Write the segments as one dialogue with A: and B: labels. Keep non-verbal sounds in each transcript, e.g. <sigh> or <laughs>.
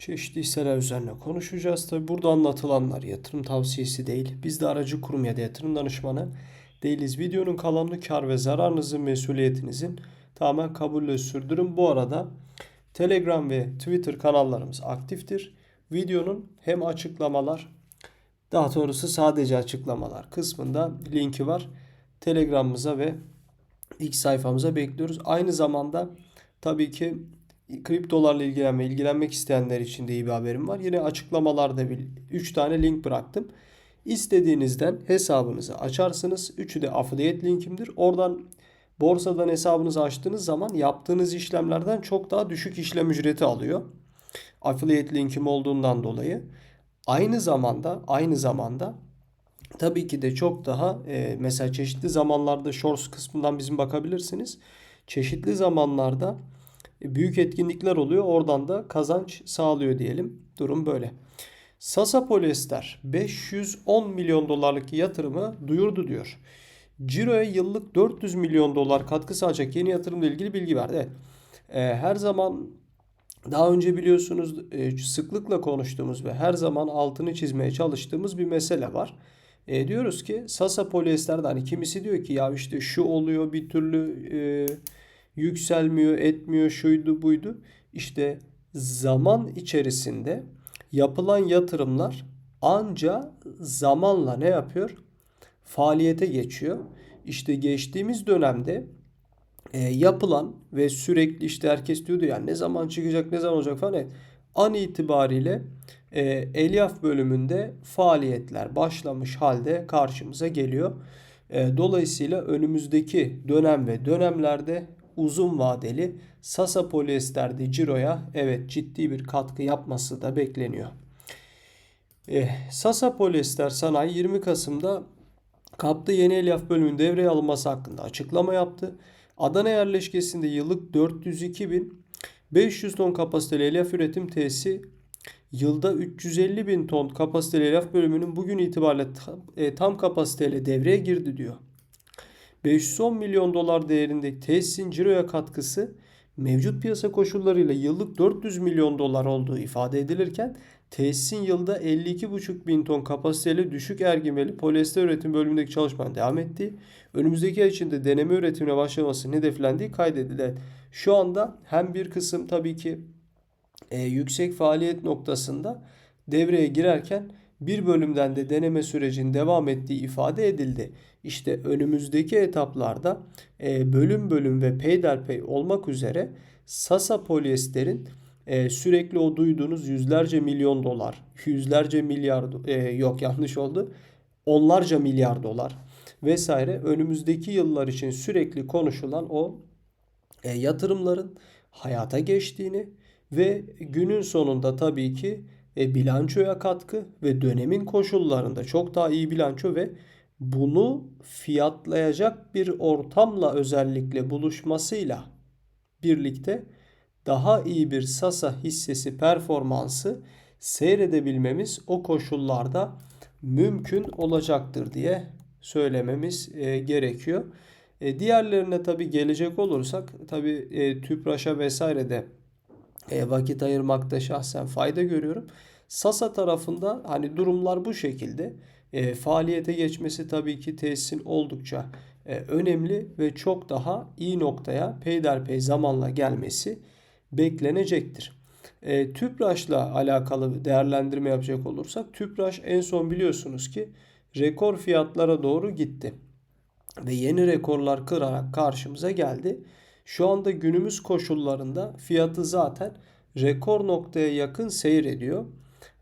A: Çeşitli hisseler üzerine konuşacağız. Tabi burada anlatılanlar yatırım tavsiyesi değil. Biz de aracı kurum ya da yatırım danışmanı değiliz. Videonun kalanını kar ve zararınızın mesuliyetinizin tamamen kabulle sürdürün. Bu arada Telegram ve Twitter kanallarımız aktiftir. Videonun hem açıklamalar daha doğrusu sadece açıklamalar kısmında linki var. Telegram'ımıza ve ilk sayfamıza bekliyoruz. Aynı zamanda tabii ki kriptolarla ilgilenme, ilgilenmek isteyenler için de iyi bir haberim var. Yine açıklamalarda 3 tane link bıraktım. İstediğinizden hesabınızı açarsınız. Üçü de affiliate linkimdir. Oradan borsadan hesabınızı açtığınız zaman yaptığınız işlemlerden çok daha düşük işlem ücreti alıyor. Affiliate linkim olduğundan dolayı. Aynı zamanda aynı zamanda tabii ki de çok daha e, mesela çeşitli zamanlarda shorts kısmından bizim bakabilirsiniz. Çeşitli zamanlarda büyük etkinlikler oluyor. Oradan da kazanç sağlıyor diyelim. Durum böyle. Sasa Polyester 510 milyon dolarlık yatırımı duyurdu diyor. Ciro'ya yıllık 400 milyon dolar katkı sağlayacak yeni yatırımla ilgili bilgi verdi. Evet. Ee, her zaman daha önce biliyorsunuz e, sıklıkla konuştuğumuz ve her zaman altını çizmeye çalıştığımız bir mesele var. E, diyoruz ki Sasa Polyester'de hani kimisi diyor ki ya işte şu oluyor bir türlü e, yükselmiyor, etmiyor, şuydu buydu. İşte zaman içerisinde yapılan yatırımlar anca zamanla ne yapıyor? Faaliyete geçiyor. İşte geçtiğimiz dönemde e, yapılan ve sürekli işte herkes diyordu ya ne zaman çıkacak ne zaman olacak falan. Evet, an itibariyle e, Elyaf bölümünde faaliyetler başlamış halde karşımıza geliyor. E, dolayısıyla önümüzdeki dönem ve dönemlerde uzun vadeli Sasa polyesterde ciroya evet ciddi bir katkı yapması da bekleniyor. Eh, Sasa Polyester Sanayi 20 Kasım'da kapta yeni elyaf bölümünün devreye alınması hakkında açıklama yaptı. Adana yerleşkesinde yıllık 402 bin 500 ton kapasiteli elyaf üretim tesisi yılda 350 bin ton kapasiteli elyaf bölümünün bugün itibariyle tam, e, tam kapasiteyle devreye girdi diyor. 510 milyon dolar değerindeki tesisin ciroya katkısı mevcut piyasa koşullarıyla yıllık 400 milyon dolar olduğu ifade edilirken tesisin yılda 52,5 bin ton kapasiteli düşük ergimeli polyester üretim bölümündeki çalışmanın devam ettiği, önümüzdeki ay içinde deneme üretimine başlaması hedeflendiği kaydedildi. Şu anda hem bir kısım tabii ki e, yüksek faaliyet noktasında devreye girerken bir bölümden de deneme sürecinin devam ettiği ifade edildi. İşte önümüzdeki etaplarda e, bölüm bölüm ve peyderpey olmak üzere Sasa polyesterin e, sürekli o duyduğunuz yüzlerce milyon dolar, yüzlerce milyar e, yok yanlış oldu. Onlarca milyar dolar vesaire önümüzdeki yıllar için sürekli konuşulan o yatırımların hayata geçtiğini ve günün sonunda tabii ki e, bilançoya katkı ve dönemin koşullarında çok daha iyi bilanço ve bunu fiyatlayacak bir ortamla özellikle buluşmasıyla birlikte daha iyi bir Sasa hissesi performansı seyredebilmemiz o koşullarda mümkün olacaktır diye söylememiz e, gerekiyor. E, diğerlerine tabi gelecek olursak tabi e, TÜPRAŞ'a vesaire de e, vakit ayırmakta şahsen fayda görüyorum. Sasa tarafında hani durumlar bu şekilde. E, faaliyete geçmesi tabii ki tesisin oldukça e, önemli ve çok daha iyi noktaya peyderpey zamanla gelmesi beklenecektir. E, TÜPRAŞ'la alakalı değerlendirme yapacak olursak TÜPRAŞ en son biliyorsunuz ki rekor fiyatlara doğru gitti. Ve yeni rekorlar kırarak karşımıza geldi. Şu anda günümüz koşullarında fiyatı zaten rekor noktaya yakın seyrediyor.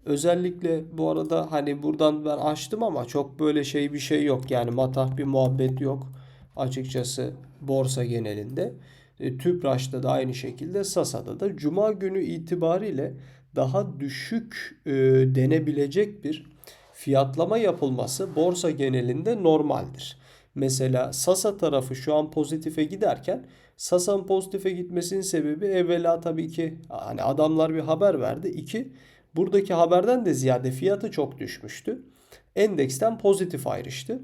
A: Özellikle bu arada hani buradan ben açtım ama çok böyle şey bir şey yok. Yani matah bir muhabbet yok açıkçası borsa genelinde. E, Tüpraş'ta da aynı şekilde Sasa'da da Cuma günü itibariyle daha düşük e, denebilecek bir fiyatlama yapılması borsa genelinde normaldir. Mesela Sasa tarafı şu an pozitife giderken Sasa'nın pozitife gitmesinin sebebi evvela tabii ki hani adamlar bir haber verdi. İki buradaki haberden de ziyade fiyatı çok düşmüştü. Endeksten pozitif ayrıştı.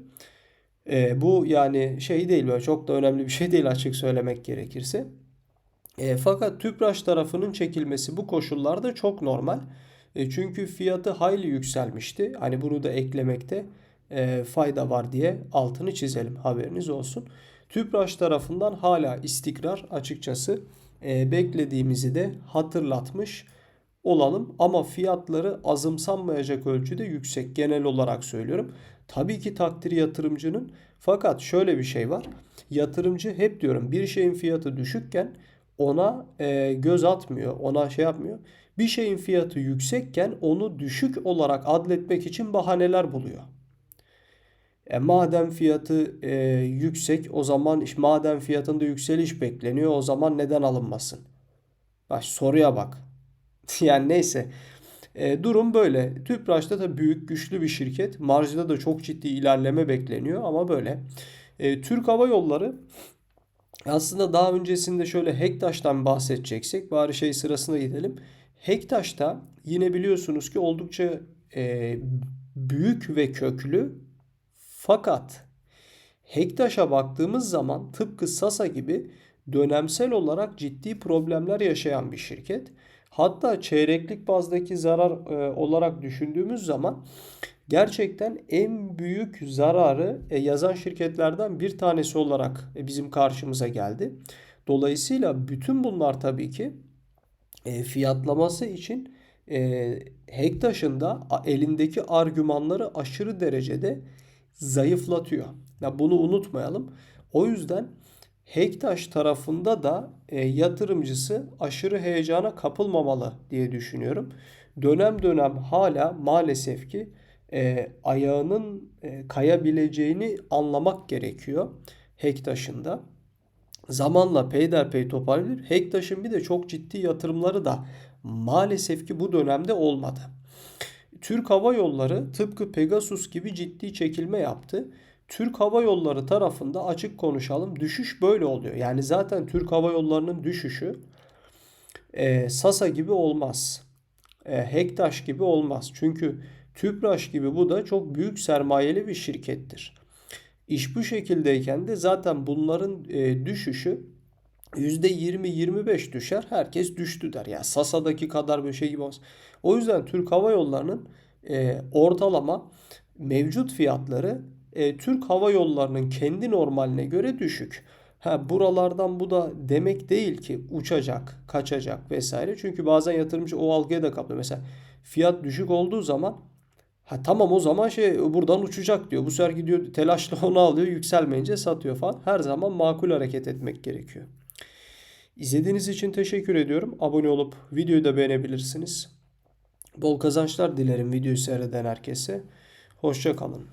A: E, bu yani şey değil böyle çok da önemli bir şey değil açık söylemek gerekirse. E, fakat Tüpraş tarafının çekilmesi bu koşullarda çok normal. E, çünkü fiyatı hayli yükselmişti. Hani bunu da eklemekte e, fayda var diye altını çizelim haberiniz olsun. Tüpraş tarafından hala istikrar açıkçası e, beklediğimizi de hatırlatmış olalım. Ama fiyatları azımsanmayacak ölçüde yüksek genel olarak söylüyorum. Tabii ki takdir yatırımcının fakat şöyle bir şey var. Yatırımcı hep diyorum bir şeyin fiyatı düşükken ona e, göz atmıyor, ona şey yapmıyor. Bir şeyin fiyatı yüksekken onu düşük olarak adletmek için bahaneler buluyor. E, madem fiyatı e, yüksek o zaman madem fiyatında yükseliş bekleniyor o zaman neden alınmasın? Bak soruya bak. <laughs> yani neyse. E, durum böyle. Tüpraş'ta da büyük güçlü bir şirket. Marjda da çok ciddi ilerleme bekleniyor ama böyle. E, Türk Hava Yolları aslında daha öncesinde şöyle Hektaş'tan bahsedeceksek bari şey sırasında gidelim. Hektaş'ta yine biliyorsunuz ki oldukça e, büyük ve köklü fakat Hektaş'a baktığımız zaman tıpkı Sasa gibi dönemsel olarak ciddi problemler yaşayan bir şirket. Hatta çeyreklik bazdaki zarar e, olarak düşündüğümüz zaman gerçekten en büyük zararı e, yazan şirketlerden bir tanesi olarak e, bizim karşımıza geldi. Dolayısıyla bütün bunlar tabii ki e, fiyatlaması için e, Hektaş'ın da elindeki argümanları aşırı derecede zayıflatıyor. Ya bunu unutmayalım. O yüzden Hektaş tarafında da e, yatırımcısı aşırı heyecana kapılmamalı diye düşünüyorum. Dönem dönem hala maalesef ki e, ayağının e, kayabileceğini anlamak gerekiyor Hektaş'ın da. Zamanla peyderpey toparlanır. Hektaş'ın bir de çok ciddi yatırımları da maalesef ki bu dönemde olmadı. Türk Hava Yolları tıpkı Pegasus gibi ciddi çekilme yaptı. Türk Hava Yolları tarafında açık konuşalım düşüş böyle oluyor. Yani zaten Türk Hava Yolları'nın düşüşü e, Sasa gibi olmaz. E, Hektaş gibi olmaz. Çünkü Tüpraş gibi bu da çok büyük sermayeli bir şirkettir. İş bu şekildeyken de zaten bunların e, düşüşü %20-25 düşer. Herkes düştü der. Yani Sasa'daki kadar bir şey gibi olmaz. O yüzden Türk Hava Yolları'nın e, ortalama mevcut fiyatları e, Türk Hava Yolları'nın kendi normaline göre düşük. Ha buralardan bu da demek değil ki uçacak, kaçacak vesaire. Çünkü bazen yatırımcı o algıya da kapılıyor. Mesela fiyat düşük olduğu zaman ha tamam o zaman şey buradan uçacak diyor. Bu sefer gidiyor telaşla onu alıyor, yükselmeyince satıyor falan. Her zaman makul hareket etmek gerekiyor. İzlediğiniz için teşekkür ediyorum. Abone olup videoyu da beğenebilirsiniz. Bol kazançlar dilerim videoyu seyreden herkese. Hoşça kalın.